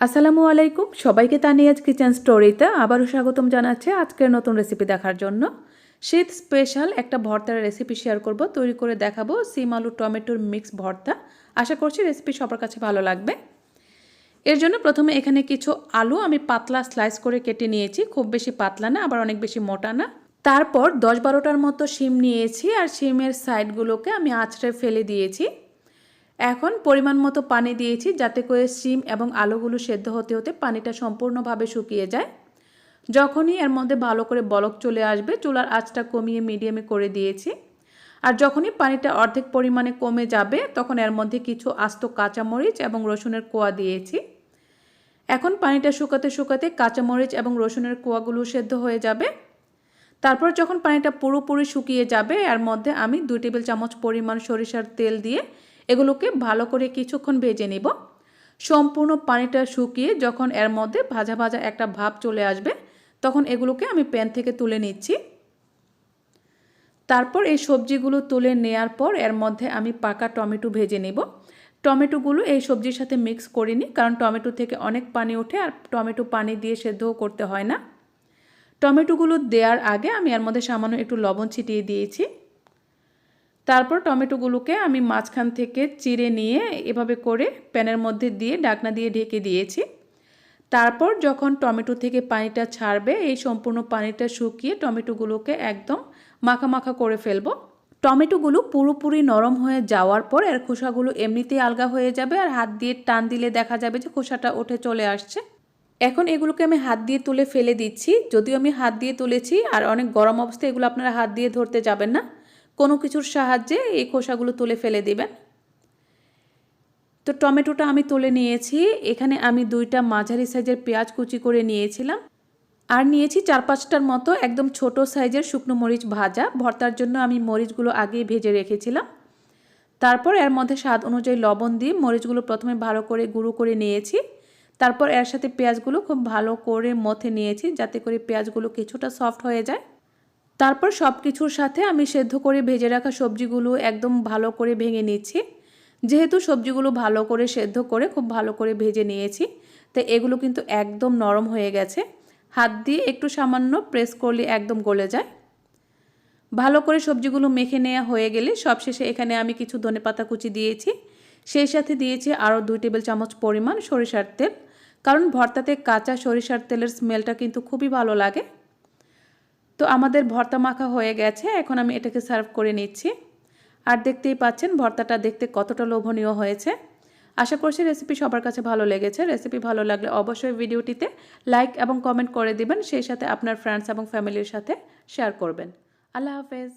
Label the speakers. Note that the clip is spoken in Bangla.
Speaker 1: আসসালামু আলাইকুম। সবাইকে তানিয়াজ কিচেন স্টোরিতে আবারও স্বাগতম জানাচ্ছে আজকের নতুন রেসিপি দেখার জন্য। শীত স্পেশাল একটা ভর্তার রেসিপি শেয়ার করব, তৈরি করে দেখাবো সিম আলু টমেটোর মিক্স ভর্তা। আশা করছি রেসিপি সবার কাছে ভালো লাগবে। এর জন্য প্রথমে এখানে কিছু আলু আমি পাতলা স্লাইস করে কেটে নিয়েছি, খুব বেশি পাতলা না, আবার অনেক বেশি মোটা না। তারপর দশ বারোটার মতো শিম নিয়েছি আর শিমের সাইডগুলোকে আমি আঁচড়ে ফেলে দিয়েছি। এখন পরিমাণ মতো পানি দিয়েছি যাতে করে শিম এবং আলুগুলো সেদ্ধ হতে হতে পানিটা সম্পূর্ণভাবে শুকিয়ে যায়। যখনই এর মধ্যে ভালো করে বলক চলে আসবে, চুলার আঁচটা কমিয়ে মিডিয়ামে করে দিয়েছি। আর যখনই পানিটা অর্ধেক পরিমাণে কমে যাবে, তখন এর মধ্যে কিছু আস্ত কাঁচামরিচ এবং রসুনের কোয়া দিয়েছি। এখন পানিটা শুকাতে শুকাতে কাঁচামরিচ এবং রসুনের কোয়াগুলো সেদ্ধ হয়ে যাবে। তারপর যখন পানিটা পুরোপুরি শুকিয়ে যাবে, এর মধ্যে আমি দুই টেবিল চামচ পরিমাণ সরিষার তেল দিয়ে এগুলোকে ভালো করে কিছুক্ষণ ভেজে নিব। সম্পূর্ণ পানিটা শুকিয়ে যখন এর মধ্যে ভাজা ভাজা একটা ভাব চলে আসবে, তখন এগুলোকে আমি প্যান থেকে তুলে নিচ্ছি। তারপর এই সবজিগুলো তুলে নেয়ার পর এর মধ্যে আমি পাকা টমেটো ভেজে নেব। টমেটোগুলো এই সবজির সাথে মিক্স করিনি কারণ টমেটো থেকে অনেক পানি ওঠে আর টমেটো পানি দিয়ে সেদ্ধও করতে হয় না। টমেটোগুলো দেওয়ার আগে আমি এর মধ্যে সামান্য একটু লবণ ছিটিয়ে দিয়েছি। তারপর টমেটোগুলোকে আমি মাঝখান থেকে চিড়ে নিয়ে এভাবে করে প্যানের মধ্যে দিয়ে ডাকনা দিয়ে ঢেকে দিয়েছি। তারপর যখন টমেটো থেকে পানিটা ছাড়বে, এই সম্পূর্ণ পানিটা শুকিয়ে টমেটোগুলোকে একদম মাখা মাখা করে ফেলব। টমেটোগুলো পুরোপুরি নরম হয়ে যাওয়ার পর এর খোসাগুলো এমনিতেই আলগা হয়ে যাবে আর হাত দিয়ে টান দিলে দেখা যাবে যে খোসাটা উঠে চলে আসছে। এখন এগুলোকে আমি হাত দিয়ে তুলে ফেলে দিচ্ছি। যদিও আমি হাত দিয়ে তুলেছি আর অনেক গরম অবস্থায় এগুলো আপনারা হাত দিয়ে ধরতে যাবেন না। কোনো কিছুর সাহায্যে এই খোসাগুলো তুলে ফেলে দিবেন। তো টমেটোটা আমি তুলে নিয়েছি। এখানে আমি দুইটা মাঝারি সাইজের পেঁয়াজ কুচি করে নিয়েছিলাম। আর নিয়েছি চার পাঁচটার মতো একদম ছোট সাইজের শুকনো মরিচ ভাজা। ভর্তার জন্য আমি মরিচগুলো আগেই ভেজে রেখেছিলাম। তারপর এর মধ্যে স্বাদ অনুযায়ী লবণ দিয়ে মরিচগুলো প্রথমে ভালো করে গুঁড়ো করে নিয়েছি। তারপর এর সাথে পেঁয়াজগুলো খুব ভালো করে মথে নিয়েছি যাতে করে পেঁয়াজগুলো কিছুটা সফট হয়ে যায়। তারপর সব কিছুর সাথে আমি সেদ্ধ করে ভেজে রাখা সবজিগুলো একদম ভালো করে ভেঙে নিচ্ছি। যেহেতু সবজিগুলো ভালো করে সেদ্ধ করে খুব ভালো করে ভেজে নিয়েছি, তো এগুলো কিন্তু একদম নরম হয়ে গেছে। হাত দিয়ে একটু সামান্য প্রেস করলে একদম গলে যায়। ভালো করে সবজিগুলো মেখে নেওয়া হয়ে গেলে সবশেষে এখানে আমি কিছু ধনে পাতা কুচি দিয়েছি। সেই সাথে দিয়েছি আরও দুই টেবিল চামচ পরিমাণ সরিষার তেল, কারণ ভর্তাতে কাঁচা সরিষার তেলের স্মেলটা কিন্তু খুবই ভালো লাগে। তো আমাদের ভর্তা মাখা হয়ে গেছে, এখন আমি এটাকে সার্ভ করে নিচ্ছি। আর দেখতেই পাচ্ছেন, ভর্তাটা দেখতে কতটা লোভনীয় হয়েছে। আশা করছি রেসিপি সবার কাছে ভালো লেগেছে। রেসিপি ভালো লাগলে অবশ্যই ভিডিওটিতে লাইক এবং কমেন্ট করে দিবেন, সেই সাথে আপনার ফ্রেন্ডস এবং ফ্যামিলির সাথে শেয়ার করবেন। আল্লাহ হাফেজ।